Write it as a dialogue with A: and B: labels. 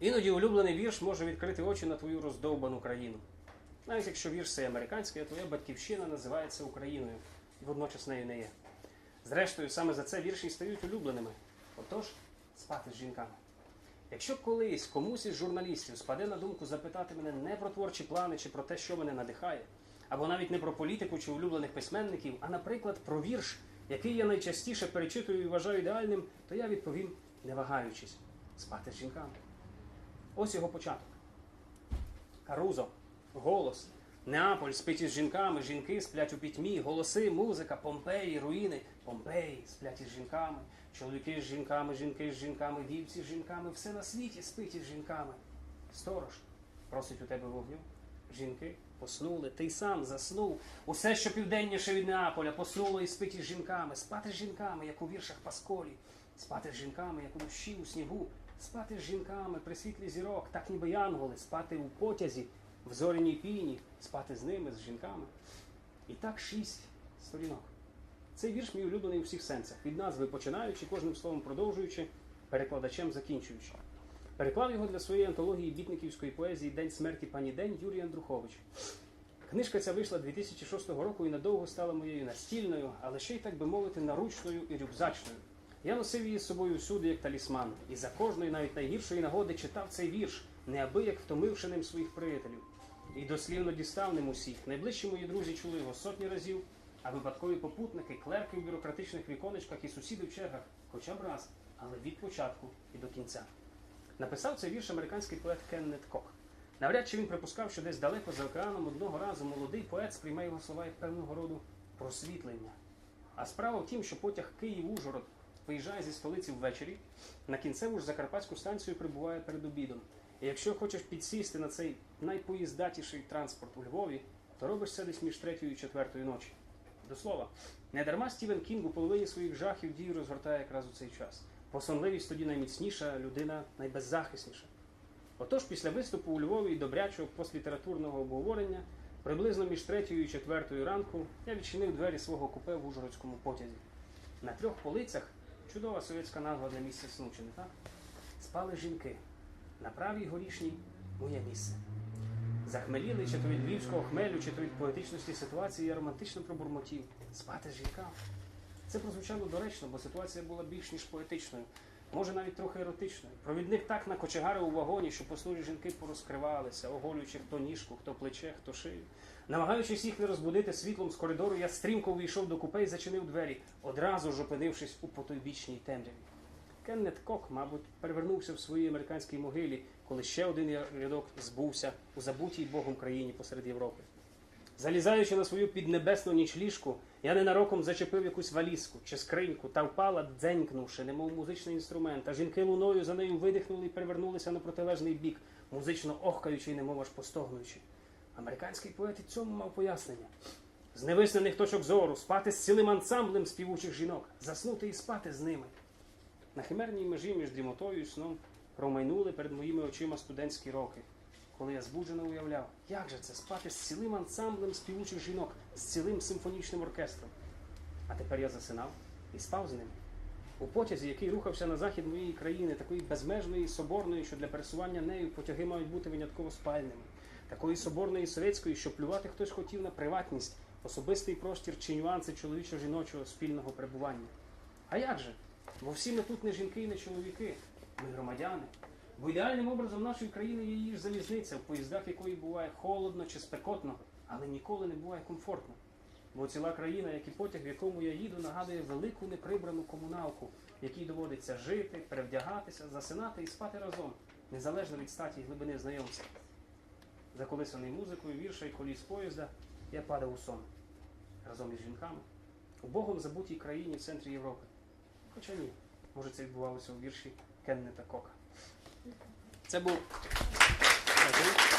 A: Іноді улюблений вірш може відкрити очі на твою роздовбану країну. Навіть якщо вірш цей американський, твоя батьківщина називається Україною і водночас нею не є. Зрештою, саме за це вірші стають улюбленими. Отож, спати з жінками. Якщо колись комусь із журналістів спаде на думку запитати мене не про творчі плани чи про те, що мене надихає, або навіть не про політику чи улюблених письменників, а, наприклад, про вірш, який я найчастіше перечитую і вважаю ідеальним, то я відповім, не вагаючись, спати з жінками. Ось його початок. Карузо, голос, Неаполь спить із жінками, жінки сплять у пітьмі, голоси, музика, Помпеї, руїни, Помпеї сплять із жінками, чоловіки з жінками, жінки з жінками, вівці з жінками, все на світі спить із жінками. Сторож просить у тебе вогню. Жінки поснули, ти сам заснув. Усе, що південніше від Неаполя, поснуло і спить із жінками, спати з жінками, як у віршах Пасколі, спати з жінками, як у дощі у снігу, спати з жінками при світлі зірок, так ніби янголи, спати у потязі, в зоряній піні, спати з ними, з жінками. І так шість сторінок. Цей вірш мій улюблений у всіх сенсах, від назви починаючи, кожним словом продовжуючи, перекладачем закінчуючи. Переклав його для своєї антології бітниківської поезії День смерті пані День Юрій Андрухович. Книжка ця вийшла 2006 року і надовго стала моєю настільною, але ще й, так би мовити, наручною і рюкзачною. Я носив її з собою всюди як талісман, і за кожної, навіть найгіршої нагоди, читав цей вірш, неабияк втомивши ним своїх приятелів. І дослівно дістав ним усіх. Найближчі мої друзі чули його сотні разів, а випадкові попутники, клерки в бюрократичних віконечках і сусіди в чергах, хоча б раз, але від початку і до кінця. Написав цей вірш американський поет Кеннет Кок. Навряд чи він припускав, що десь далеко за океаном одного разу молодий поет сприймає його слова як певного роду просвітлення. А справа в тім, що потяг Київ-Ужгород виїжджає зі столиці ввечері, на кінцеву ж закарпатську станцію прибуває перед обідом. І якщо хочеш підсісти на цей найпоїздатіший транспорт у Львові, то робиш це десь між третьою і четвертою ночі. До слова, не дарма Стівен Кінг у половині своїх жахів дію розгортає якраз у цей час. Посонливість тоді найміцніша, людина найбеззахисніша. Отож, після виступу у Львові і добрячого постлітературного обговорення, приблизно між третьою і четвертою ранку, я відчинив двері свого купе в Ужгородському потязі. На трьох полицях чудова совєтська назва для місця сну, так? Спали жінки. На правій горішній моє місце. Захмеліли чи то від львівського хмелю, чи то від поетичності ситуації, я романтично пробурмотів. Спати з жінками. Це прозвучало доречно, бо ситуація була більш ніж поетичною, може навіть трохи еротичною. Провідник так накочегарив у вагоні, що послужі жінки порозкривалися, оголюючи хто ніжку, хто плече, хто шию. Намагаючись їх не розбудити світлом з коридору, я стрімко увійшов до купе і зачинив двері, одразу ж опинившись у потойбічній темряві. Кеннет Кок, мабуть, перевернувся в своїй американській могилі, коли ще один рядок збувся у забутій Богом країні посеред Європи. Залізаючи на свою піднебесну нічліжку, я ненароком зачепив якусь валізку чи скриньку та впала, дзенькнувши, немов музичний інструмент, а жінки луною за нею видихнули і перевернулися на протилежний бік, музично охкаючи немов аж постогнуючи. Американський поет і цьому мав пояснення. З невиснених точок зору, спати з цілим ансамблем співучих жінок, заснути і спати з ними. На химерній межі між дрімотою і сном промайнули перед моїми очима студентські роки, коли я збуджено уявляв, як же це спати з цілим ансамблем співучих жінок, з цілим симфонічним оркестром. А тепер я засинав і спав з ними. У потязі, який рухався на захід моєї країни, такої безмежної соборної, що для пересування нею потяги мають бути винятково спальними, такої соборної совєтської, що плювати хтось хотів на приватність, особистий простір чи нюанси чоловічо-жіночого спільного перебування. А як же? Бо всі ми тут не жінки і не чоловіки, ми громадяни. Бо ідеальним образом нашої країни є її ж залізниця, в поїздах якої буває холодно чи спекотно, але ніколи не буває комфортно. Бо ціла країна, як і потяг, в якому я їду, нагадує велику неприбрану комуналку, в якій доводиться жити, перевдягатися, засинати і спати разом, незалежно від статі і глибини знайомства. Заколисаний музикою, вірша і коліс поїзда, я падав у сон разом із жінками у Богом забутій країні в центрі Європи. Хоча ні, може це відбувалося у вірші Кеннета Кока. Cebu. É tá